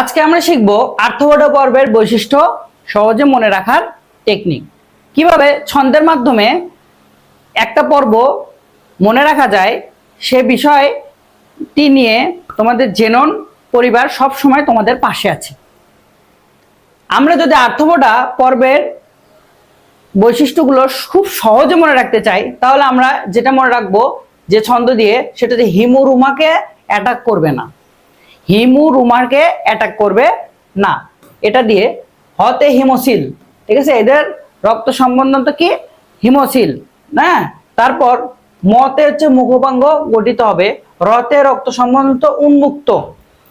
আজকে আমরা শিখব আর্থবড পর্বের বৈশিষ্ট্য সহজে মনে রাখার টেকনিক কীভাবে ছন্দের মাধ্যমে একটা পর্ব মনে রাখা যায়, সে বিষয়টি নিয়ে তোমাদের জেনন পরিবার সব সময় তোমাদের পাশে আছে। আমরা যদি আর্থবডা পর্বের বৈশিষ্ট্যগুলো খুব সহজে মনে রাখতে চাই, তাহলে আমরা যেটা মনে রাখব যে ছন্দ দিয়ে সেটা যে হিমু রুমাকে অ্যাটাক করবে না। হিমু রুমারকে অ্যাটাক করবে না। এটা দিয়ে হতে হিমোসিল ঠিক আছে? এদের রক্ত সম্বন্ধ তো কি? হিমোসিল হ্যাঁ তারপর মতে হচ্ছে মুখপাঙ্গ গঠিত হবে। রতে রক্ত সম্বন্ধ তো উন্মুক্ত।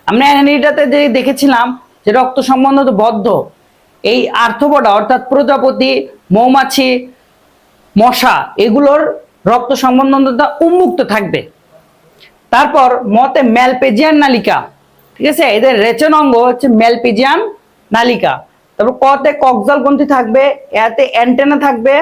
আমরা অ্যানিটাতে যে দেখেছিলাম যে রক্ত সম্বন্ধ তো বদ্ধ। এই আর্থপডা অর্থাৎ প্রজাপতি, মৌমাছি, মশা, এগুলোর রক্ত সম্বন্ধতা উন্মুক্ত থাকবে। তারপর মতে ম্যালপেজিয়ান নালিকা। ঠিক আছে? এদের রেচন অঙ্গ হচ্ছে ম্যালপেজিয়ান নালিকা। তারপর কতে কক্সাল গ্রন্থি থাকবে এতে অ্যান্টেনা থাকবে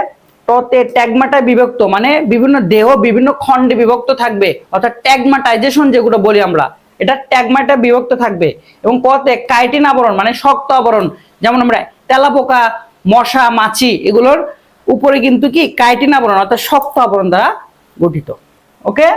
টতে ট্যাগমাটা বিভক্ত মানে বিভিন্ন দেহ, বিভিন্ন খণ্ডে বিভক্ত থাকবে। অর্থাৎ ট্যাগমাটাইজেশন যেগুলো বলি আমরা, এটা ট্যাগমাটা বিভক্ত থাকবে। এবং কতে কাইটিন আবরণ মানে শক্ত আবরণ, যেমন আমরা তেলাপোকা, মশা, মাছি, এগুলোর উপরে কিন্তু কি? কাইটিন আবরণ, অর্থাৎ শক্ত আবরণ দ্বারা গঠিত। ওকে?